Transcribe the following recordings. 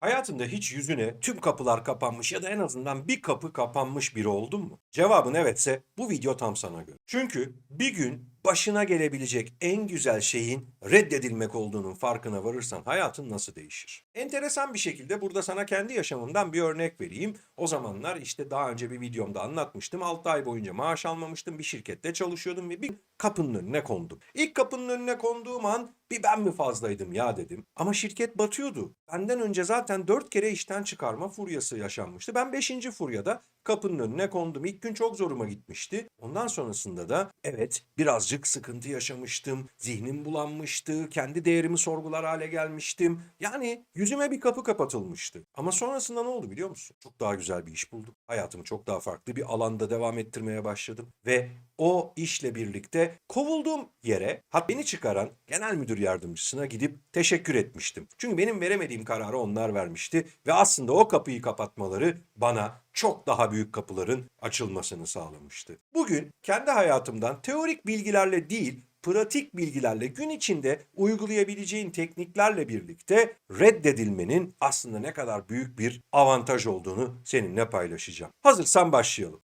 Hayatında hiç yüzüne tüm kapılar kapanmış ya da en azından bir kapı kapanmış biri oldun mu? Cevabın evetse bu video tam sana göre. Çünkü bir gün başına gelebilecek en güzel şeyin reddedilmek olduğunun farkına varırsan hayatın nasıl değişir? Enteresan bir şekilde burada sana kendi yaşamımdan bir örnek vereyim. O zamanlar işte daha önce bir videomda anlatmıştım. 6 ay boyunca maaş almamıştım. Bir şirkette çalışıyordum ve bir kapının önüne kondum. İlk kapının önüne konduğum an bir ben mi fazlaydım ya dedim. Ama şirket batıyordu. Benden önce zaten 4 kere işten çıkarma furyası yaşanmıştı. Ben 5. furyada kapının önüne kondum. İlk gün çok zoruma gitmişti. Ondan sonrasında da evet birazcık sıkıntı yaşamıştım. Zihnim bulanmıştı. Kendi değerimi sorgular hale gelmiştim. Yani yüzüme bir kapı kapatılmıştı. Ama sonrasında ne oldu biliyor musun? Çok daha güzel bir iş buldum. Hayatımı çok daha farklı bir alanda devam ettirmeye başladım. Ve o işle birlikte kovulduğum yere hat beni çıkaran genel müdür yardımcısına gidip teşekkür etmiştim. Çünkü benim veremediğim kararı onlar vermişti ve aslında o kapıyı kapatmaları bana çok daha büyük kapıların açılmasını sağlamıştı. Bugün kendi hayatımdan teorik bilgilerle değil, pratik bilgilerle gün içinde uygulayabileceğin tekniklerle birlikte reddedilmenin aslında ne kadar büyük bir avantaj olduğunu seninle paylaşacağım. Hazırsan başlayalım.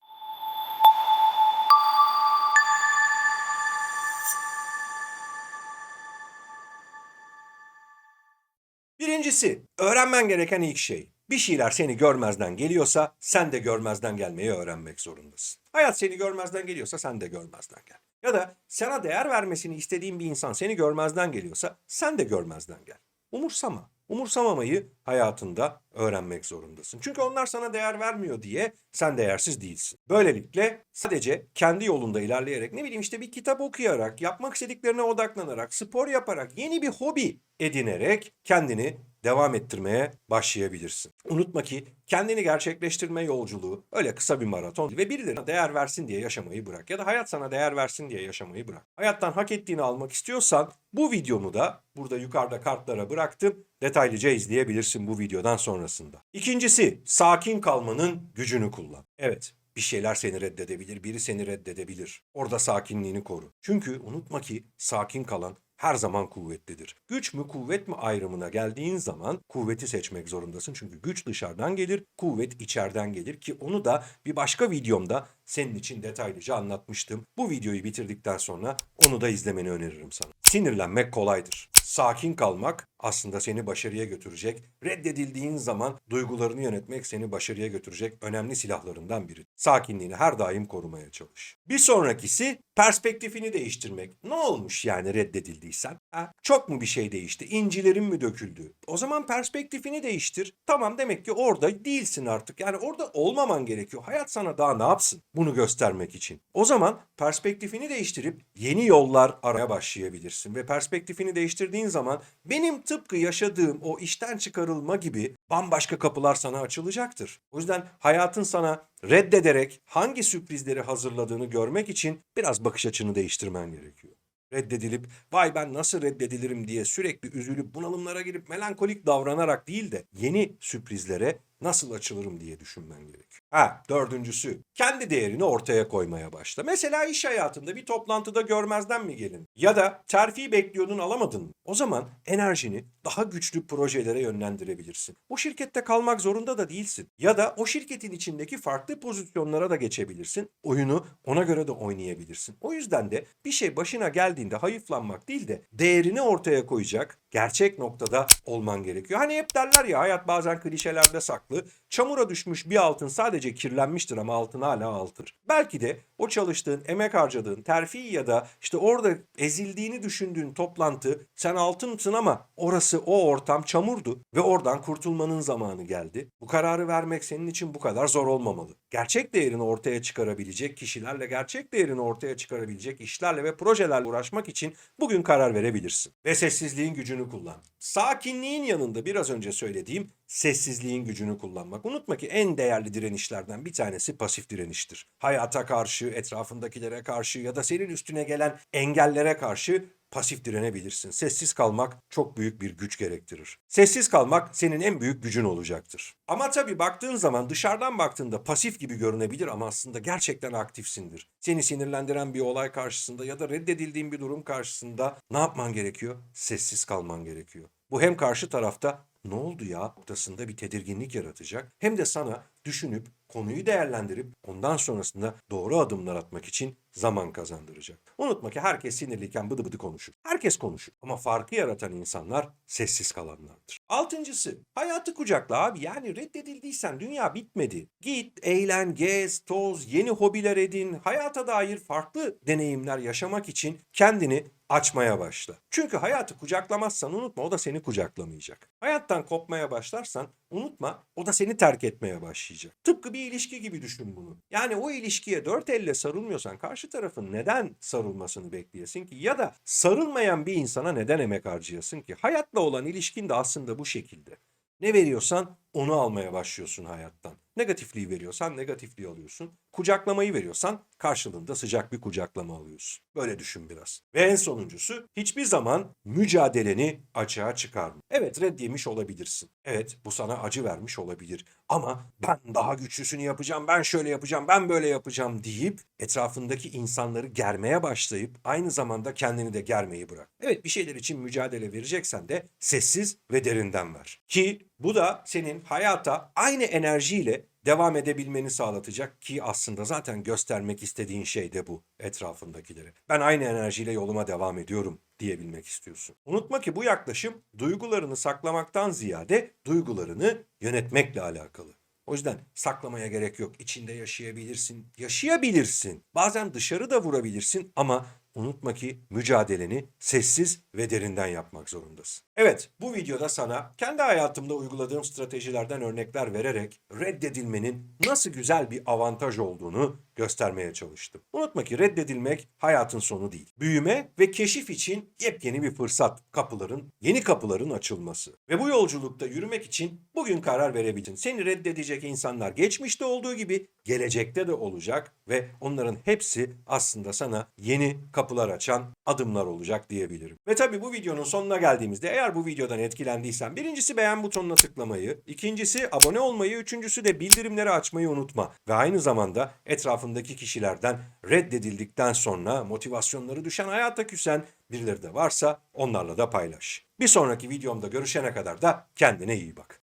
Birincisi, öğrenmen gereken ilk şey. Bir şeyler seni görmezden geliyorsa sen de görmezden gelmeyi öğrenmek zorundasın. Hayat seni görmezden geliyorsa sen de görmezden gel. Ya da sana değer vermesini istediğin bir insan seni görmezden geliyorsa sen de görmezden gel. Umursama. Umursamamayı hayatında öğrenmek zorundasın. Çünkü onlar sana değer vermiyor diye sen değersiz değilsin. Böylelikle sadece kendi yolunda ilerleyerek ne bileyim işte bir kitap okuyarak, yapmak istediklerine odaklanarak, spor yaparak, yeni bir hobi edinerek kendini devam ettirmeye başlayabilirsin. Unutma ki kendini gerçekleştirme yolculuğu öyle kısa bir maraton ve birilerine değer versin diye yaşamayı bırak ya da hayat sana değer versin diye yaşamayı bırak. Hayattan hak ettiğini almak istiyorsan bu videomu da burada yukarıda kartlara bıraktım. Detaylıca izleyebilirsin bu videodan sonrasında. İkincisi sakin kalmanın gücünü kullan. Evet bir şeyler seni reddedebilir, biri seni reddedebilir. Orada sakinliğini koru. Çünkü unutma ki sakin kalan her zaman kuvvetlidir. Güç mü kuvvet mi ayrımına geldiğin zaman kuvveti seçmek zorundasın. Çünkü güç dışarıdan gelir, kuvvet içeriden gelir ki onu da bir başka videomda senin için detaylıca anlatmıştım. Bu videoyu bitirdikten sonra onu da izlemeni öneririm sana. Sinirlenmek kolaydır. Sakin kalmak aslında seni başarıya götürecek. Reddedildiğin zaman duygularını yönetmek seni başarıya götürecek önemli silahlarından biri. Sakinliğini her daim korumaya çalış. Bir sonrakisi perspektifini değiştirmek. Ne olmuş yani reddedildiysen? Ha? Çok mu bir şey değişti? İncilerin mi döküldü? O zaman perspektifini değiştir. Tamam demek ki orada değilsin artık. Yani orada olmaman gerekiyor. Hayat sana daha ne yapsın? Bunu göstermek için. O zaman perspektifini değiştirip yeni yollar aramaya başlayabilirsin. Ve perspektifini değiştirdiğin zaman benim tıpkı yaşadığım o işten çıkarılma gibi bambaşka kapılar sana açılacaktır. O yüzden hayatın sana reddederek hangi sürprizleri hazırladığını görmek için biraz bakış açını değiştirmen gerekiyor. Reddedilip vay ben nasıl reddedilirim diye sürekli üzülüp bunalımlara girip melankolik davranarak değil de yeni sürprizlere nasıl açılırım diye düşünmen gerekiyor. Ha dördüncüsü kendi değerini ortaya koymaya başla. Mesela iş hayatında bir toplantıda görmezden mi gelin? Ya da terfi bekliyordun alamadın mı? O zaman enerjini daha güçlü projelere yönlendirebilirsin. O şirkette kalmak zorunda da değilsin. Ya da o şirketin içindeki farklı pozisyonlara da geçebilirsin. Oyunu ona göre de oynayabilirsin. O yüzden de bir şey başına geldiğinde hayıflanmak değil de değerini ortaya koyacak gerçek noktada olman gerekiyor. Hani hep derler ya hayat bazen klişelerde saklı. Çamura düşmüş bir altın sadece kirlenmiştir ama altın hala altır. Belki de o çalıştığın, emek harcadığın, terfi ya da işte orada ezildiğini düşündüğün toplantı sen altınsın ama orası o ortam çamurdu ve oradan kurtulmanın zamanı geldi. Bu kararı vermek senin için bu kadar zor olmamalı. Gerçek değerini ortaya çıkarabilecek kişilerle, gerçek değerini ortaya çıkarabilecek işlerle ve projelerle uğraşmak için bugün karar verebilirsin. Ve sessizliğin gücünü kullan. Sakinliğin yanında biraz önce söylediğim sessizliğin gücünü kullanmak. Unutma ki en değerli direnişlerden bir tanesi pasif direniştir. Hayata karşı, etrafındakilere karşı ya da senin üstüne gelen engellere karşı pasif direnebilirsin. Sessiz kalmak çok büyük bir güç gerektirir. Sessiz kalmak senin en büyük gücün olacaktır. Ama tabii baktığın zaman dışarıdan baktığında pasif gibi görünebilir ama aslında gerçekten aktifsindir. Seni sinirlendiren bir olay karşısında ya da reddedildiğin bir durum karşısında ne yapman gerekiyor? Sessiz kalman gerekiyor. Bu hem karşı tarafta ne oldu ya noktasında bir tedirginlik yaratacak. Hem de sana düşünüp konuyu değerlendirip ondan sonrasında doğru adımlar atmak için zaman kazandıracak. Unutma ki herkes sinirliyken bıdı bıdı konuşur. Herkes konuşur ama farkı yaratan insanlar sessiz kalanlardır. Altıncısı hayatı kucakla abi yani reddedildiysen dünya bitmedi. Git, eğlen, gez, toz, yeni hobiler edin, hayata dair farklı deneyimler yaşamak için kendini açmaya başla. Çünkü hayatı kucaklamazsan unutma o da seni kucaklamayacak. Hayattan kopmaya başlarsan unutma o da seni terk etmeye başlayacak. Tıpkı bir ilişki gibi düşün bunu. Yani o ilişkiye dört elle sarılmıyorsan karşı tarafın neden sarılmasını bekleyesin ki? Ya da sarılmayan bir insana neden emek harcayasın ki? Hayatla olan ilişkin de aslında bu şekilde. Ne veriyorsan onu almaya başlıyorsun hayattan. Negatifliği veriyorsan negatifliği alıyorsun. Kucaklamayı veriyorsan karşılığında sıcak bir kucaklama alıyorsun. Böyle düşün biraz. Ve en sonuncusu hiçbir zaman mücadeleni açığa çıkarma. Evet red olabilirsin. Evet bu sana acı vermiş olabilir. Ama ben daha güçlüsünü yapacağım, ben şöyle yapacağım, ben böyle yapacağım deyip etrafındaki insanları germeye başlayıp aynı zamanda kendini de germeyi bırak. Evet bir şeyler için mücadele vereceksen de sessiz ve derinden ver. Ki bu da senin hayata aynı enerjiyle devam edebilmeni sağlatacak ki aslında zaten göstermek istediğin şey de bu etrafındakilere. Ben aynı enerjiyle yoluma devam ediyorum diyebilmek istiyorsun. Unutma ki bu yaklaşım duygularını saklamaktan ziyade duygularını yönetmekle alakalı. O yüzden saklamaya gerek yok. İçinde yaşayabilirsin, yaşayabilirsin. Bazen dışarı da vurabilirsin ama unutma ki mücadeleni sessiz ve derinden yapmak zorundasın. Evet, bu videoda sana kendi hayatımda uyguladığım stratejilerden örnekler vererek reddedilmenin nasıl güzel bir avantaj olduğunu göstermeye çalıştım. Unutma ki reddedilmek hayatın sonu değil. Büyüme ve keşif için yepyeni bir fırsat, kapıların, yeni kapıların açılması. Ve bu yolculukta yürümek için bugün karar verebilirsin. Seni reddedecek insanlar geçmişte olduğu gibi gelecekte de olacak ve onların hepsi aslında sana yeni kapılar açan adımlar olacak diyebilirim. Ve tabii bu videonun sonuna geldiğimizde eğer bu videodan etkilendiysen birincisi beğen butonuna tıklamayı, ikincisi abone olmayı, üçüncüsü de bildirimleri açmayı unutma. Ve aynı zamanda etrafındaki kişilerden reddedildikten sonra motivasyonları düşen hayata küsen birileri de varsa onlarla da paylaş. Bir sonraki videomda görüşene kadar da kendine iyi bak.